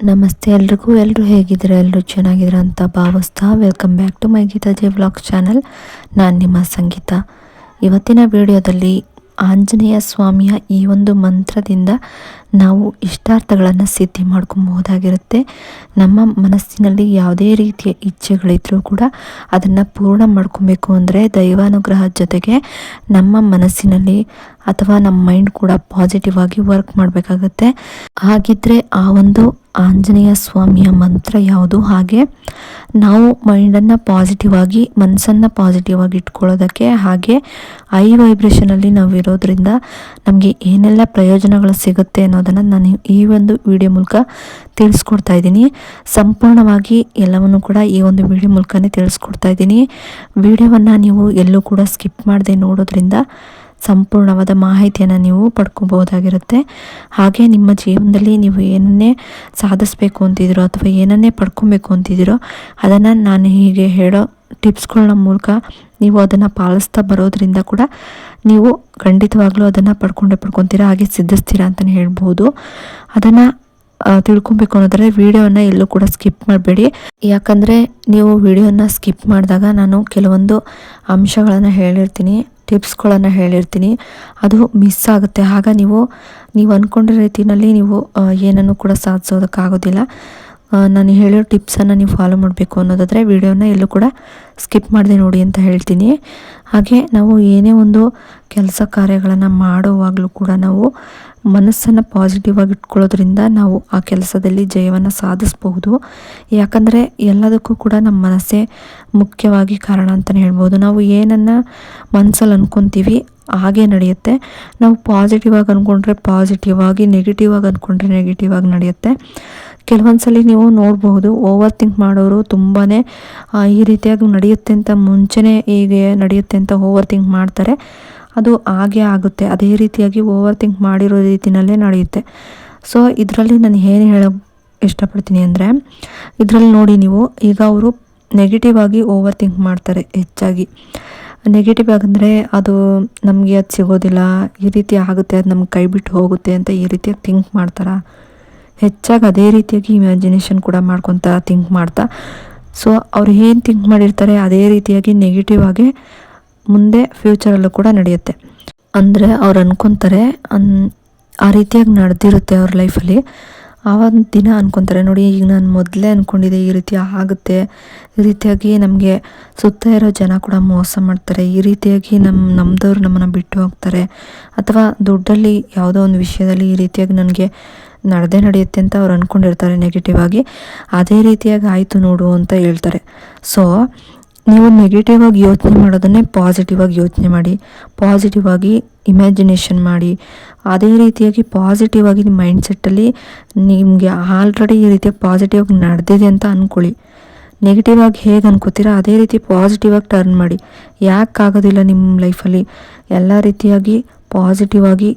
ನಮಸ್ತೆ ಎಲ್ರಿಗೂ ಎಲ್ಲರೂ ಹೇಗಿದ್ದೀರಾ ಎಲ್ಲರೂ ಚೆನ್ನಾಗಿದ್ದೀರಾ ಅಂತ ಭಾವಿಸ್ತಾ welcome back to my Geeta J vlog channel ನಾನು ನಿಮ್ಮ ಸಂಗೀತ. ಇವತ್ತಿನ ವಿಡಿಯೋದಲ್ಲಿ ಆಂಜನೇಯ ಸ್ವಾಮಿಯ ಈ ಒಂದು ಮಂತ್ರದಿಂದ ನಾವು ಇಷ್ಟಾರ್ಥಗಳನ್ನು ಸಿದ್ಧಿ ಮಾಡ್ಕೊಬಹುದಾಗಿರುತ್ತೆ. ನಮ್ಮ ಮನಸ್ಸಿನಲ್ಲಿ ಯಾವುದೇ ರೀತಿಯ ಇಚ್ಛೆಗಳಿದ್ರೂ ಕೂಡ ಅದನ್ನು ಪೂರ್ಣ ಮಾಡ್ಕೊಬೇಕು ಅಂದರೆ ದೈವಾನುಗ್ರಹದ ಜೊತೆಗೆ ನಮ್ಮ ಮನಸ್ಸಿನಲ್ಲಿ ಅಥವಾ ನಮ್ಮ ಮೈಂಡ್ ಕೂಡ ಪಾಸಿಟಿವ್ ಆಗಿ ವರ್ಕ್ ಮಾಡಬೇಕಾಗತ್ತೆ. ಹಾಗಿದ್ರೆ ಆ ಒಂದು ಆಂಜನೇಯ ಸ್ವಾಮಿಯ ಮಂತ್ರ ಯಾವುದು? ಹಾಗೆ ನಾವು ಮೈಂಡನ್ನು ಪಾಸಿಟಿವ್ ಆಗಿ, ಮನಸ್ಸನ್ನು ಪಾಸಿಟಿವ್ ಆಗಿ ಇಟ್ಕೊಳ್ಳೋದಕ್ಕೆ ಹಾಗೆ ಐ ವೈಬ್ರೇಷನಲ್ಲಿ ನಾವು ಇರೋದ್ರಿಂದ ನಮಗೆ ಏನೆಲ್ಲ ಪ್ರಯೋಜನಗಳು ಸಿಗುತ್ತೆ ಅನ್ನೋದನ್ನು ನಾನು ಈ ಒಂದು ವಿಡಿಯೋ ಮೂಲಕ ತಿಳಿಸ್ಕೊಡ್ತಾ ಇದ್ದೀನಿ. ಸಂಪೂರ್ಣವಾಗಿ ಎಲ್ಲವನ್ನು ಕೂಡ ಈ ಒಂದು ವಿಡಿಯೋ ಮೂಲಕನೇ ತಿಳಿಸ್ಕೊಡ್ತಾ ಇದ್ದೀನಿ. ವಿಡಿಯೋವನ್ನು ನೀವು ಎಲ್ಲೂ ಕೂಡ ಸ್ಕಿಪ್ ಮಾಡದೆ ನೋಡೋದ್ರಿಂದ ಸಂಪೂರ್ಣವಾದ ಮಾಹಿತಿಯನ್ನು ನೀವು ಪಡ್ಕೋಬಹುದಾಗಿರುತ್ತೆ. ಹಾಗೆ ನಿಮ್ಮ ಜೀವನದಲ್ಲಿ ನೀವು ಏನನ್ನೇ ಸಾಧಿಸ್ಬೇಕು ಅಂತಿದ್ದೀರೋ ಅಥವಾ ಏನನ್ನೇ ಪಡ್ಕೊಬೇಕು ಅಂತಿದ್ದೀರೋ ಅದನ್ನು ನಾನು ಹೀಗೆ ಹೇಳೋ ಟಿಪ್ಸ್ಗಳನ್ನ ಮೂಲಕ ನೀವು ಅದನ್ನು ಪಾಲಿಸ್ತಾ ಬರೋದ್ರಿಂದ ಕೂಡ ನೀವು ಖಂಡಿತವಾಗ್ಲೂ ಅದನ್ನು ಪಡ್ಕೊಂಡೇ ಪಡ್ಕೊತೀರಾ, ಹಾಗೆ ಸಿದ್ಧಿಸ್ತೀರಾ ಅಂತಲೇ ಹೇಳ್ಬೋದು. ಅದನ್ನು ತಿಳ್ಕೊಬೇಕು ಅನ್ನೋದ್ರೆ ವಿಡಿಯೋನ ಎಲ್ಲೂ ಕೂಡ ಸ್ಕಿಪ್ ಮಾಡಬೇಡಿ. ಯಾಕಂದರೆ ನೀವು ವಿಡಿಯೋನ ಸ್ಕಿಪ್ ಮಾಡಿದಾಗ ನಾನು ಕೆಲವೊಂದು ಅಂಶಗಳನ್ನು ಹೇಳಿರ್ತೀನಿ. ಟಿಪ್ಸ್ಗಳನ್ನು ಹೇಳಿರ್ತೀನಿ. ಅದು ಮಿಸ್ ಆಗುತ್ತೆ. ಆಗ ನೀವು ನೀವು ಅಂದ್ಕೊಂಡಿರೋ ರೀತಿಯಲ್ಲಿ ನೀವು ಏನನ್ನು ಕೂಡ ಸಾಧಿಸೋದಕ್ಕಾಗೋದಿಲ್ಲ ನಾನು ಹೇಳಿರೋ ಟಿಪ್ಸನ್ನು ನೀವು ಫಾಲೋ ಮಾಡಬೇಕು ಅನ್ನೋದಾದರೆ ವಿಡಿಯೋನ ಎಲ್ಲೂ ಕೂಡ ಸ್ಕಿಪ್ ಮಾಡಿದೆ ನೋಡಿ ಅಂತ ಹೇಳ್ತೀನಿ. ಹಾಗೆ ನಾವು ಏನೇ ಒಂದು ಕೆಲಸ ಕಾರ್ಯಗಳನ್ನು ಮಾಡುವಾಗಲೂ ಕೂಡ ನಾವು ಮನಸ್ಸನ್ನು ಪಾಸಿಟಿವ್ ಆಗಿ ಇಟ್ಕೊಳ್ಳೋದ್ರಿಂದ ನಾವು ಆ ಕೆಲಸದಲ್ಲಿ ಜಯವನ್ನು ಸಾಧಿಸ್ಬಹುದು. ಯಾಕಂದರೆ ಎಲ್ಲದಕ್ಕೂ ಕೂಡ ನಮ್ಮ ಮನಸ್ಸೇ ಮುಖ್ಯವಾಗಿ ಕಾರಣ ಅಂತಲೇ ಹೇಳ್ಬೋದು. ನಾವು ಏನನ್ನು ಮನಸ್ಸಲ್ಲಿ ಅಂದ್ಕೊತೀವಿ ಹಾಗೆ ನಡೆಯುತ್ತೆ. ನಾವು ಪಾಸಿಟಿವ್ ಆಗಿ ಅಂದ್ಕೊಂಡ್ರೆ ಪಾಸಿಟಿವ್ ಆಗಿ ನೆಗೆಟಿವ್ ಆಗಿ ಅಂದ್ಕೊಂಡ್ರೆ ನೆಗೆಟಿವ್ ಆಗಿ ನಡೆಯುತ್ತೆ. ಕೆಲವೊಂದ್ಸಲಿ ನೀವು ನೋಡಬಹುದು ಓವರ್ ಥಿಂಕ್ ಮಾಡೋರು ತುಂಬಾ ಈ ರೀತಿಯಾಗಿ ನಡೆಯುತ್ತೆ ಅಂತ ಮುಂಚೆನೇ ಹೀಗೆ ನಡೆಯುತ್ತೆ ಅಂತ ಓವರ್ ಥಿಂಕ್ ಮಾಡ್ತಾರೆ. ಅದು ಹಾಗೆ ಆಗುತ್ತೆ. ಅದೇ ರೀತಿಯಾಗಿ ಓವರ್ ಥಿಂಕ್ ಮಾಡಿರೋ ರೀತಿಯಲ್ಲೇ ನಡೆಯುತ್ತೆ. ಸೊ ಇದರಲ್ಲಿ ನಾನು ಏನು ಹೇಳ ಇಷ್ಟಪಡ್ತೀನಿ ಅಂದರೆ, ಇದರಲ್ಲಿ ನೋಡಿ ನೀವು, ಈಗ ಅವರು ನೆಗೆಟಿವ್ ಆಗಿ ಓವರ್ ಥಿಂಕ್ ಮಾಡ್ತಾರೆ ಹೆಚ್ಚಾಗಿ. ನೆಗೆಟಿವ್ ಆಗಂದರೆ ಅದು ನಮಗೆ ಅದು ಸಿಗೋದಿಲ್ಲ, ಈ ರೀತಿ ಆಗುತ್ತೆ, ಅದು ನಮ್ಗೆ ಕೈ ಬಿಟ್ಟು ಹೋಗುತ್ತೆ ಅಂತ ಈ ರೀತಿಯಾಗಿ ಥಿಂಕ್ ಮಾಡ್ತಾರೆ? ಹೆಚ್ಚಾಗಿ ಅದೇ ರೀತಿಯಾಗಿ ಇಮ್ಯಾಜಿನೇಷನ್ ಕೂಡ ಮಾಡ್ಕೊತ ಥಿಂಕ್ ಮಾಡ್ತಾ. ಸೊ ಅವ್ರು ಏನು ಥಿಂಕ್ ಮಾಡಿರ್ತಾರೆ, ಅದೇ ರೀತಿಯಾಗಿ ನೆಗೆಟಿವ್ ಆಗಿ ಮುಂದೆ ಫ್ಯೂಚರಲ್ಲೂ ಕೂಡ ನಡೆಯುತ್ತೆ. ಅಂದರೆ ಅವ್ರು ಅನ್ಕೊತಾರೆ, ಅನ್, ಆ ರೀತಿಯಾಗಿ ನಡೆದಿರುತ್ತೆ ಅವ್ರ ಲೈಫಲ್ಲಿ ಆವೊಂದು ದಿನ ಅನ್ಕೊತಾರೆ, ನೋಡಿ ಈಗ ನಾನು ಮೊದಲೇ ಅಂದ್ಕೊಂಡಿದ್ದೆ ಈ ರೀತಿ ಆಗುತ್ತೆ, ಈ ರೀತಿಯಾಗಿ ನಮಗೆ ಸುತ್ತ ಇರೋ ಜನ ಕೂಡ ಮೋಸ ಮಾಡ್ತಾರೆ, ಈ ರೀತಿಯಾಗಿ ನಮ್ಮ ನಮ್ಮದವ್ರು ನಮ್ಮನ್ನು ಬಿಟ್ಟು ಹೋಗ್ತಾರೆ. ಅಥವಾ ದುಡ್ಡಲ್ಲಿ ಯಾವುದೋ ಒಂದು ವಿಷಯದಲ್ಲಿ ಈ ರೀತಿಯಾಗಿ ನನಗೆ ನಡೆದೇ ನಡೆಯುತ್ತೆ ಅಂತ ಅವ್ರು ಅಂದ್ಕೊಂಡಿರ್ತಾರೆ ನೆಗೆಟಿವ್ ಆಗಿ, ಅದೇ ರೀತಿಯಾಗಿ ಆಯಿತು ನೋಡು ಅಂತ ಹೇಳ್ತಾರೆ. ಸೊ ನೀವು ನೆಗೆಟಿವ್ ಆಗಿ ಯೋಚನೆ ಮಾಡೋದನ್ನೇ ಪಾಸಿಟಿವ್ ಆಗಿ ಯೋಚನೆ ಮಾಡಿ ಪಾಸಿಟಿವ್ ಆಗಿ ಇಮ್ಯಾಜಿನೇಷನ್ ಮಾಡಿ. ಅದೇ ರೀತಿಯಾಗಿ ಪಾಸಿಟಿವ್ ಆಗಿ ನಿಮ್ಮ ಮೈಂಡ್ ಸೆಟ್ಟಲ್ಲಿ ನಿಮಗೆ ಆಲ್ರೆಡಿ ಈ ರೀತಿಯ ಪಾಸಿಟಿವ್ ಆಗಿ ನಡೆದಿದೆ ಅಂತ ಅಂದ್ಕೊಳ್ಳಿ ನೆಗೆಟಿವ್ ಆಗಿ ಹೇಗೆ ಅನ್ಕೋತೀರಾ, ಅದೇ ರೀತಿ ಪಾಸಿಟಿವ್ ಆಗಿ ಟರ್ನ್ ಮಾಡಿ. ಯಾಕೆ ಆಗೋದಿಲ್ಲ ನಿಮ್ಮ ಲೈಫಲ್ಲಿ ಎಲ್ಲ ರೀತಿಯಾಗಿ ಪಾಸಿಟಿವ್ ಆಗಿ,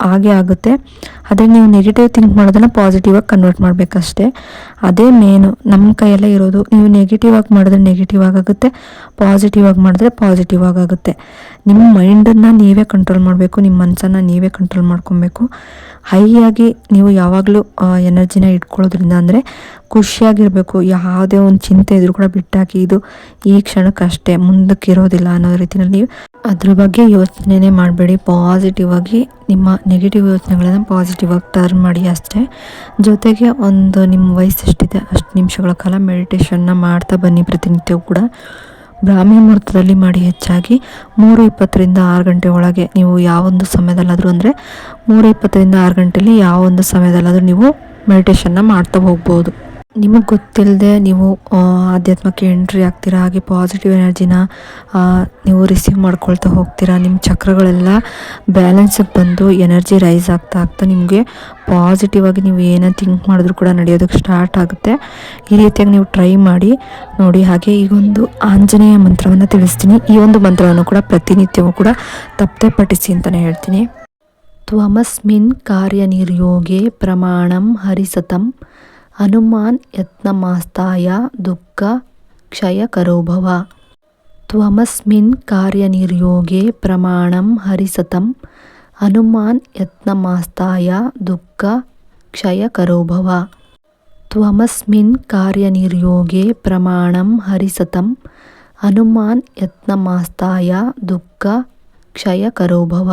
ಹಾಗೆ ಆಗುತ್ತೆ. ಅದೇ ನೀವು ನೆಗೆಟಿವ್ ಥಿಂಕ್ ಮಾಡೋದನ್ನು ಪಾಸಿಟಿವ್ ಆಗಿ ಕನ್ವರ್ಟ್ ಮಾಡಬೇಕಷ್ಟೇ. ಅದೇ ಮೇನು ನಮ್ಮ ಕೈಯಲ್ಲೇ ಇರೋದು. ನೀವು ನೆಗೆಟಿವ್ ಆಗಿ ಮಾಡಿದ್ರೆ ನೆಗೆಟಿವ್ ಆಗುತ್ತೆ ಪಾಸಿಟಿವ್ ಆಗಿ ಮಾಡಿದ್ರೆ ಪಾಸಿಟಿವ್ ಆಗುತ್ತೆ ನಿಮ್ಮ ಮೈಂಡನ್ನು ನೀವೇ ಕಂಟ್ರೋಲ್ ಮಾಡಬೇಕು, ನಿಮ್ಮ ಮನಸ್ಸನ್ನು ನೀವೇ ಕಂಟ್ರೋಲ್ ಮಾಡ್ಕೊಬೇಕು. ಹೈಯಾಗಿ ನೀವು ಯಾವಾಗಲೂ ಎನರ್ಜಿನ ಇಟ್ಕೊಳ್ಳೋದ್ರಿಂದ ಅಂದರೆ ಖುಷಿಯಾಗಿರಬೇಕು. ಯಾವುದೇ ಒಂದು ಚಿಂತೆ ಇದ್ರೂ ಕೂಡ ಬಿಟ್ಟಾಕಿ ಇದು ಈ ಕ್ಷಣಕ್ಕಷ್ಟೇ ಮುಂದಕ್ಕೆ ಇರೋದಿಲ್ಲ ಅನ್ನೋ ರೀತಿಯಲ್ಲಿ ಅದ್ರ ಬಗ್ಗೆ ಯೋಚನೆನೇ ಮಾಡಬೇಡಿ. ಪಾಸಿಟಿವ್ ಆಗಿ ನಿಮ್ಮ ನೆಗೆಟಿವ್ ಯೋಚನೆಗಳನ್ನು ಪಾಸಿಟಿವ್ ಆಗಿ ಟರ್ನ್ ಮಾಡಿ ಅಷ್ಟೇ. ಜೊತೆಗೆ ಒಂದು ನಿಮ್ಮ ವಯಸ್ಸು ಎಷ್ಟಿದೆ ಅಷ್ಟು ನಿಮಿಷಗಳ ಕಾಲ ಮೆಡಿಟೇಷನ್ನ ಮಾಡ್ತಾ ಬನ್ನಿ ಪ್ರತಿನಿತ್ಯವೂ ಕೂಡ. ಬ್ರಾಹ್ಮಿ ಮುಹೂರ್ತದಲ್ಲಿ ಮಾಡಿ ಹೆಚ್ಚಾಗಿ ಮೂರು ಇಪ್ಪತ್ತರಿಂದ ಆರು ಗಂಟೆ ಒಳಗೆ ನೀವು ಯಾವೊಂದು ಸಮಯದಲ್ಲಾದರೂ ಅಂದರೆ ಮೂರು ಇಪ್ಪತ್ತರಿಂದ ಆರು ಗಂಟೆಯಲ್ಲಿ ಯಾವೊಂದು ಸಮಯದಲ್ಲಾದರೂ ನೀವು ಮೆಡಿಟೇಷನ್ನ ಮಾಡ್ತಾ ಹೋಗ್ಬೋದು. ನಿಮಗೆ ಗೊತ್ತಿಲ್ಲದೆ ನೀವು ಆಧ್ಯಾತ್ಮಕ್ಕೆ ಎಂಟ್ರಿ ಆಗ್ತೀರಾ, ಹಾಗೆ ಪಾಸಿಟಿವ್ ಎನರ್ಜಿನ ನೀವು ರಿಸೀವ್ ಮಾಡ್ಕೊಳ್ತಾ ಹೋಗ್ತೀರಾ ನಿಮ್ಮ ಚಕ್ರಗಳೆಲ್ಲ ಬ್ಯಾಲೆನ್ಸಿಗೆ ಬಂದು ಎನರ್ಜಿ ರೈಸ್ ಆಗ್ತಾ ಆಗ್ತಾ ನಿಮಗೆ ಪಾಸಿಟಿವ್ ಆಗಿ ನೀವು ಏನೇ ಥಿಂಕ್ ಮಾಡಿದ್ರು ಕೂಡ ನಡೆಯೋದಕ್ಕೆ ಸ್ಟಾರ್ಟ್ ಆಗುತ್ತೆ. ಈ ರೀತಿಯಾಗಿ ನೀವು ಟ್ರೈ ಮಾಡಿ ನೋಡಿ, ಹಾಗೆ ಈಗೊಂದು ಆಂಜನೇಯ ಮಂತ್ರವನ್ನು ತಿಳಿಸ್ತೀನಿ. ಈ ಒಂದು ಮಂತ್ರವನ್ನು ಕೂಡ ಪ್ರತಿನಿತ್ಯವೂ ಕೂಡ ತಪ್ಪದೆ ಪಠಿಸಿ ಅಂತಲೇ ಹೇಳ್ತೀನಿ. ತ್ವಮಸ್ಮಿನ್ ಕಾರ್ಯನಿರ್ಯೋಗೆ ಪ್ರಮಾಣಂ ಹರಿಸತಂ ಹನುಮಾನ್ ಯತ್ನಮಾಸ್ತಾಯ ದುಃಖ ಕಾರ್ಯನಿರ್ಯೋಗೆ ಪ್ರಮಾಣಂ ಹರಿಸತಂ. ಹನುಮಾನ್ ಯತ್ನಮಾಸ್ತಾಯ ದುಃಖ ಕ್ಷಯಕರೋ ಭವ ತ್ವಮಸ್ಮಿನ್ ಕಾರ್ಯನಿರ್ಯೋಗೆ ಪ್ರಮಾಣಂ ಹರಿಸತಂ. ಹನುಮಾನ್ ಯತ್ನಮಾಸ್ತಾಯ ದುಃಖ ಕ್ಷಯ ಕರೋಭವ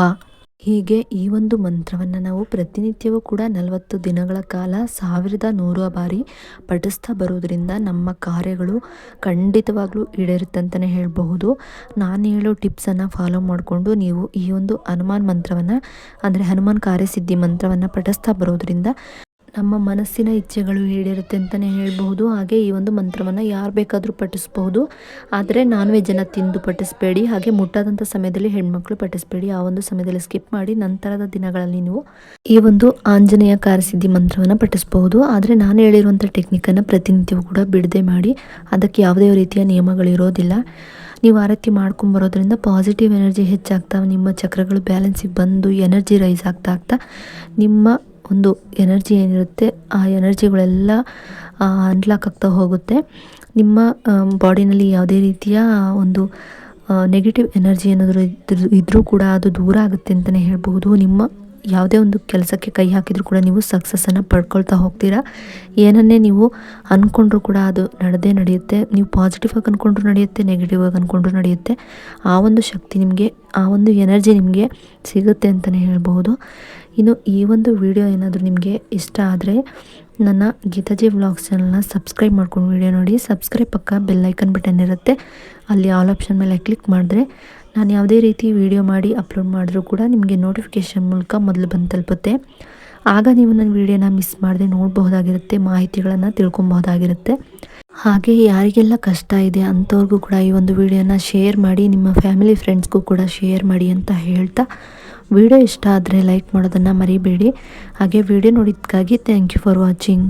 ಹೀಗೆ ಈ ಒಂದು ಮಂತ್ರವನ್ನು ನಾವು ಪ್ರತಿನಿತ್ಯವೂ ಕೂಡ ನಲವತ್ತು ದಿನಗಳ ಕಾಲ ಸಾವಿರದ ನೂರು ಬಾರಿ ಪಠಿಸ್ತಾ ಬರೋದ್ರಿಂದ ನಮ್ಮ ಕಾರ್ಯಗಳು ಖಂಡಿತವಾಗ್ಲೂ ಈಡೇರುತ್ತಂತಲೇ ಹೇಳಬಹುದು. ನಾನು ಹೇಳೋ ಟಿಪ್ಸನ್ನು ಫಾಲೋ ಮಾಡಿಕೊಂಡು ನೀವು ಈ ಒಂದು ಹನುಮಾನ್ ಮಂತ್ರವನ್ನು, ಅಂದರೆ ಹನುಮಾನ್ ಕಾರ್ಯಸಿದ್ಧಿ ಮಂತ್ರವನ್ನು ಪಠಿಸ್ತಾ ಬರೋದ್ರಿಂದ ನಮ್ಮ ಮನಸ್ಸಿನ ಇಚ್ಛೆಗಳು ಈಡೇರುತ್ತೆ ಅಂತಲೇ ಹೇಳಬಹುದು. ಹಾಗೆ ಈ ಒಂದು ಮಂತ್ರವನ್ನು ಯಾರು ಬೇಕಾದರೂ ಪಠಿಸ್ಬಹುದು. ಆದರೆ ನಾನ್ ವೆಜ್ಜನ್ನು ತಿಂದು ಪಠಿಸಬೇಡಿ. ಹಾಗೆ ಮುಟ್ಟಾದಂಥ ಸಮಯದಲ್ಲಿ ಹೆಣ್ಮಕ್ಳು ಪಠಿಸಬೇಡಿ. ಆ ಒಂದು ಸಮಯದಲ್ಲಿ ಸ್ಕಿಪ್ ಮಾಡಿ ನಂತರದ ದಿನಗಳಲ್ಲಿ ನೀವು ಈ ಒಂದು ಆಂಜನೇಯ ಕಾರ್ಯಸಿದ್ಧಿ ಮಂತ್ರವನ್ನು ಪಠಿಸಬಹುದು. ಆದರೆ ನಾನು ಹೇಳಿರುವಂಥ ಟೆಕ್ನಿಕನ್ನು ಪ್ರತಿನಿತ್ಯವೂ ಕೂಡ ಬಿಡದೆ ಮಾಡಿ. ಅದಕ್ಕೆ ಯಾವುದೇ ರೀತಿಯ ನಿಯಮಗಳಿರೋದಿಲ್ಲ ನೀವು ಆ ರೀತಿ ಮಾಡ್ಕೊಂಬರೋದ್ರಿಂದ ಪಾಸಿಟಿವ್ ಎನರ್ಜಿ ಹೆಚ್ಚಾಗ್ತಾ, ನಿಮ್ಮ ಚಕ್ರಗಳು ಬ್ಯಾಲೆನ್ಸಿಗೆ ಬಂದು ಎನರ್ಜಿ ರೈಸ್ ಆಗ್ತಾ ಆಗ್ತಾ ನಿಮ್ಮ ಒಂದು ಎನರ್ಜಿ ಏನಿರುತ್ತೆ, ಆ ಎನರ್ಜಿಗಳೆಲ್ಲ ಅನ್ಲಾಕ್ ಆಗ್ತಾ ಹೋಗುತ್ತೆ. ನಿಮ್ಮ ಬಾಡಿನಲ್ಲಿ ಯಾವುದೇ ರೀತಿಯ ಒಂದು ನೆಗೆಟಿವ್ ಎನರ್ಜಿ ಏನಾದರೂ ಇದ್ದರೂ ಇದ್ದರೂ ಕೂಡ ಅದು ದೂರ ಆಗುತ್ತೆ ಅಂತಲೇ ಹೇಳ್ಬೋದು ನಿಮ್ಮ ಯಾವುದೇ ಒಂದು ಕೆಲಸಕ್ಕೆ ಕೈ ಹಾಕಿದರೂ ಕೂಡ ನೀವು ಸಕ್ಸಸ್ಸನ್ನು ಪಡ್ಕೊಳ್ತಾ ಹೋಗ್ತೀರಾ? ಏನನ್ನೇ ನೀವು ಅಂದ್ಕೊಂಡ್ರೂ ಕೂಡ ಅದು ನಡೆದೇ ನಡೆಯುತ್ತೆ. ನೀವು ಪಾಸಿಟಿವ್ ಆಗಿ ಅಂದ್ಕೊಂಡ್ರೂ ನಡೆಯುತ್ತೆ ನೆಗೆಟಿವ್ ಆಗಿ ಅಂದ್ಕೊಂಡ್ರೂ ನಡೆಯುತ್ತೆ. ಆ ಒಂದು ಶಕ್ತಿ ನಿಮಗೆ, ಆ ಒಂದು ಎನರ್ಜಿ ನಿಮಗೆ ಸಿಗುತ್ತೆ ಅಂತಲೇ ಹೇಳ್ಬೋದು ಇನ್ನು ಈ ಒಂದು ವಿಡಿಯೋ ಏನಾದರೂ ನಿಮಗೆ ಇಷ್ಟ ಆದರೆ ನನ್ನ ಗೀತಾಜಿ ವ್ಲಾಗ್ಸ್ ಚಾನಲ್ನ ಸಬ್ಸ್ಕ್ರೈಬ್ ಮಾಡ್ಕೊಂಡು ವಿಡಿಯೋ ನೋಡಿ. ಸಬ್ಸ್ಕ್ರೈಬ್ ಪಕ್ಕ ಬೆಲ್ಲೈಕನ್ ಬಟನ್ ಇರುತ್ತೆ. ಅಲ್ಲಿ ಆಲ್ ಆಪ್ಷನ್ ಮೇಲೆ ಕ್ಲಿಕ್ ಮಾಡಿದ್ರೆ ನಾನು ಯಾವುದೇ ರೀತಿ ವಿಡಿಯೋ ಮಾಡಿ ಅಪ್ಲೋಡ್ ಮಾಡಿದ್ರೂ ಕೂಡ ನಿಮಗೆ ನೋಟಿಫಿಕೇಷನ್ ಮೂಲಕ ಮೊದಲು ಬಂದು ತಲುಪುತ್ತೆ. ಆಗ ನೀವು ನನ್ನ ವಿಡಿಯೋನ ಮಿಸ್ ಮಾಡದೆ ನೋಡಬಹುದಾಗಿರುತ್ತೆ, ಮಾಹಿತಿಗಳನ್ನು ತಿಳ್ಕೊಬಹುದಾಗಿರುತ್ತೆ. ಹಾಗೆ ಯಾರಿಗೆಲ್ಲ ಕಷ್ಟ ಇದೆ ಅಂಥವ್ರಿಗೂ ಕೂಡ ಈ ಒಂದು ವಿಡಿಯೋನ ಶೇರ್ ಮಾಡಿ, ನಿಮ್ಮ ಫ್ಯಾಮಿಲಿ ಫ್ರೆಂಡ್ಸ್ಗೂ ಕೂಡ ಶೇರ್ ಮಾಡಿ ಅಂತ ಹೇಳ್ತಾ ವಿಡಿಯೋ ಇಷ್ಟ ಆದರೆ ಲೈಕ್ ಮಾಡೋದನ್ನು ಮರಿಬೇಡಿ. ಹಾಗೆ ವಿಡಿಯೋ ನೋಡಿದ್ದಕ್ಕಾಗಿ ಥ್ಯಾಂಕ್ ಯು ಫಾರ್ ವಾಚಿಂಗ್